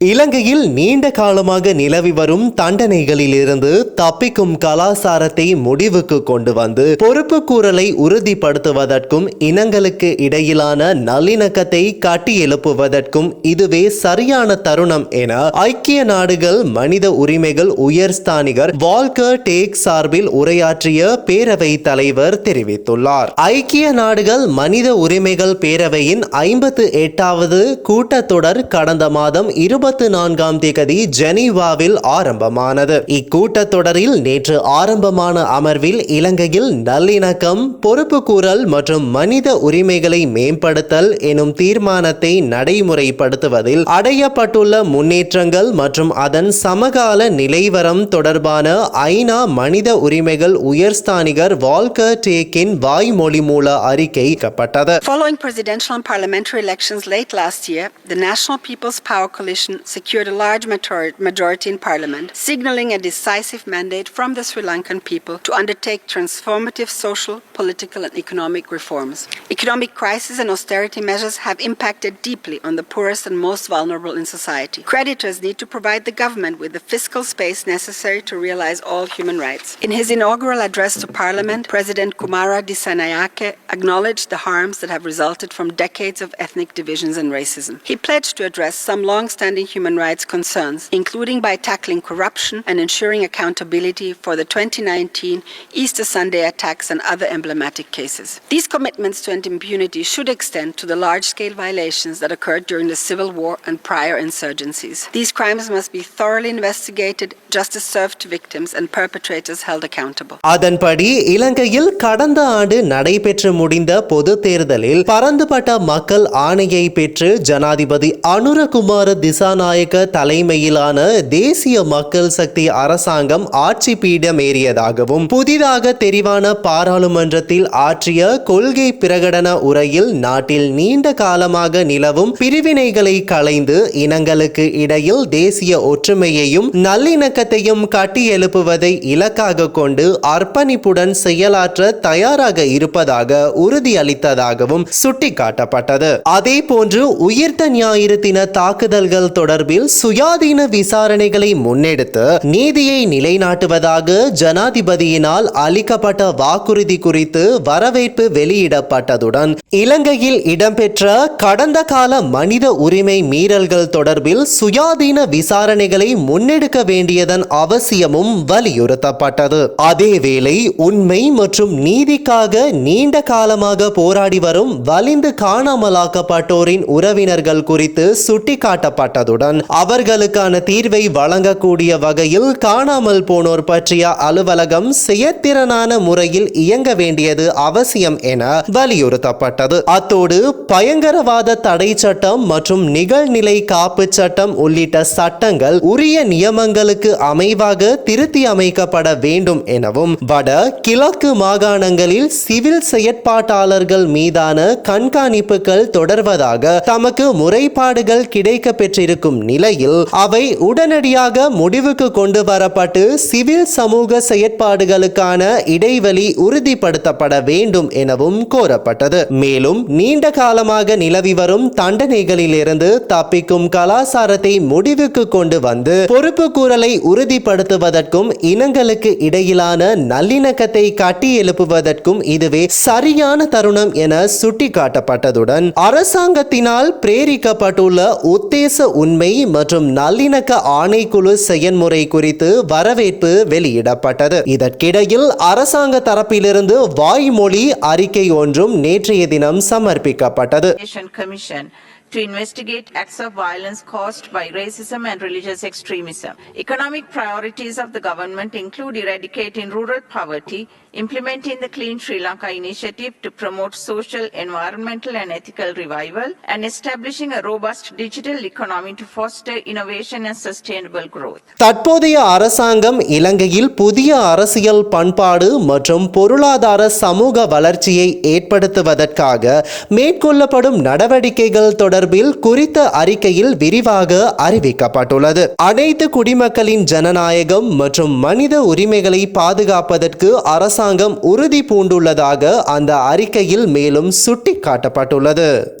இலங்கையில் நீண்ட காலமாக நிலவி வரும் தண்டனைகளிலிருந்து தப்பிக்கும் கலாசாரத்தை முடிவுக்கு கொண்டு வந்து பொறுப்புக்கூறலை உறுதிப்படுத்துவதற்கும் இனங்களுக்கு இடையிலான நல்லிணக்கத்தை கட்டியெழுப்புவதற்கும் இதுவே சரியான தருணம் என ஐக்கிய நாடுகள் மனித உரிமைகள் உயர்ஸ்தானிகர் வால்கர் டேக் சார்பில் உரையாற்றிய பேரவை தலைவர் தெரிவித்துள்ளார். ஐக்கிய நாடுகள் மனித உரிமைகள் பேரவையின் ஐம்பத்து எட்டாவது கூட்டத்தொடர் கடந்த மாதம் இருபத்தி நான்காம் தேதி ஜெனீவாவில் ஆரம்பமானது. இக்கூட்டத்தொடரில் நேற்று ஆரம்பமான அமர்வில் இலங்கையில் நல்லிணக்கம் பொறுப்பு கூறல் மற்றும் மனித உரிமைகளை மேம்படுத்தல் எனும் தீர்மானத்தை நடைமுறைப்படுத்துவதில் அடையப்பட்டுள்ள முன்னேற்றங்கள் மற்றும் அதன் சமகால நிலைவரம் தொடர்பான ஐநா மனித உரிமைகள் உயர்ஸ்தானிகர் வால்கர் டேக்கின் வாய்மொழி மூல அறிக்கை க்கப்பட்டது Following presidential and parliamentary elections late last year, the National People's Power Coalition secured a large majority in parliament, signaling a decisive mandate from the Sri Lankan people to undertake transformative social, political, and economic reforms. Economic crisis and austerity measures have impacted deeply on the poorest and most vulnerable in society. Creditors need to provide the government with the fiscal space necessary to realize all human rights. In his inaugural address to Parliament, President Kumara Dissanayake acknowledged the harms that have resulted from decades of ethnic divisions and racism. He pledged to address some long-standing human rights concerns, including by tackling corruption and ensuring accountability for the 2019 Easter Sunday attacks and other emblematic cases. These commitments to end impunity should extend to the large-scale violations that occurred during the civil war and prior insurgencies. These crimes must be thoroughly investigated, justice served to victims, and perpetrators held accountable. அதன்படி இலங்கையில் கடந்த ஆண்டு நடைபெற்று முடிந்த பொது தேர்தலில் பரந்துபட்ட மக்கள் ஆணையை பெற்று ஜனாதிபதி அனுரகுமார திசா திசாநாயக்க தலைமையிலான தேசிய மக்கள் சக்தி அரசாங்கம் ஆட்சி பீடம் ஏறியதாகவும் புதிதாக தெரிவான பாராளுமன்றத்தில் ஆற்றிய கொள்கை பிரகடன உரையில் நாட்டில் நீண்ட காலமாக நிலவும் பிரிவினைகளை களைந்து இனங்களுக்கு இடையில் தேசிய ஒற்றுமையையும் நல்லிணக்கத்தையும் கட்டியெழுப்புவதை இலக்காக கொண்டு அர்ப்பணிப்புடன் செயலாற்ற தயாராக இருப்பதாக உறுதியளித்ததாகவும் சுட்டிக்காட்டப்பட்டது. அதே போன்று உயிர்த்த ஞாயிறு தின தாக்குதல்கள் தொடர்பில் சுயாதீன விசாரணைகளை முன்னெடுத்து நீதியை நிலைநாட்டுவதாக ஜனாதிபதியினால் அளிக்கப்பட்ட வாக்குறுதி குறித்து வரவேற்பு வெளியிடப்பட்டதுடன் இலங்கையில் இடம்பெற்ற கடந்த கால மனித உரிமை மீறல்கள் தொடர்பில் சுயாதீன விசாரணைகளை முன்னெடுக்க வேண்டியதன் அவசியமும் வலியுறுத்தப்பட்டது. அதேவேளை உண்மை மற்றும் நீதிக்காக நீண்ட காலமாக போராடி வரும் வலிந்து காணாமலாக்கப்பட்டோரின் உறவினர்கள் குறித்து சுட்டிக்காட்டப்பட்டதுடன் அவர்களுக்கான தீர்வை வழங்கக்கூடிய வகையில் காணாமல் போனோர் பற்றிய அலுவலகம் செயற்திறனான முறையில் இயங்க வேண்டியது அவசியம் என வலியுறுத்தப்பட்டது. அத்தோடு பயங்கரவாத தடை சட்டம் மற்றும் நிகழ்நிலை காப்பு சட்டம் உள்ளிட்ட சட்டங்கள் உரிய நியமங்களுக்கு அமைவாக திருத்தி அமைக்கப்பட வேண்டும் எனவும் வட கிழக்கு மாகாணங்களில் சிவில் செயற்பாட்டாளர்கள் மீதான கண்காணிப்புகள் தொடர்வதாக தமக்கு முறைப்பாடுகள் கிடைக்க பெற்றிருக்கும் நிலையில் அவை உடனடியாக முடிவுக்கு கொண்டு வரப்பட்டு சிவில் சமூக செயற்பாடுகளுக்கான இடைவெளி உறுதிப்படுத்தப்பட வேண்டும் எனவும் கோரப்பட்டது. மேலும் நீண்ட காலமாக நிலவி வரும் தண்டனைகளிலிருந்து தப்பிக்கும் கலாசாரத்தை முடிவுக்கு கொண்டு வந்து பொறுப்பு கூறலை உறுதிப்படுத்துவதற்கும் இனங்களுக்கு இடையிலான நல்லிணக்கத்தை கட்டி எழுப்புவதற்கும் இதுவே சரியான தருணம் என சுட்டிக்காட்டப்பட்டதுடன் அரசாங்கத்தினால் பிரேரிக்கப்பட்டுள்ள உத்தேச உண்மை மற்றும் நல்லிணக்க ஆணைக்குழு செயன்முறை குறித்து வரவேற்பு வெளியிடப்பட்டது. இதற்கிடையில் அரசாங்க தரப்பிலிருந்து வாய்மொழி அறிக்கை ஒன்றும் நேற்றைய தினம் சமர்ப்பிக்கப்பட்டது. To investigate acts of violence caused by racism and religious extremism. Economic priorities of the government include eradicating rural poverty, implementing the Clean Sri Lanka initiative to promote social, environmental and ethical revival, and establishing a robust digital economy to foster innovation and sustainable growth. தற்போதைய அரசாங்கம் இலங்கையில் புதிய அரசியல் பண்பாடு மற்றும் பொருளாதார சமூக வளர்ச்சியை ஏற்படுத்துவதற்காக மேற்கொள்ளப்படும் நடவடிக்கைகள் தொடர்பில் குறித்த அறிக்கையில் விரிவாக அறிவிக்கப்பட்டுள்ளது. அனைத்து குடிமக்களின் ஜனநாயகம் மற்றும் மனித உரிமைகளை பாதுகாப்பதற்கு அரசாங்கம் உறுதி பூண்டுள்ளதாக அந்த அறிக்கையில் மேலும் சுட்டிக்காட்டப்பட்டுள்ளது.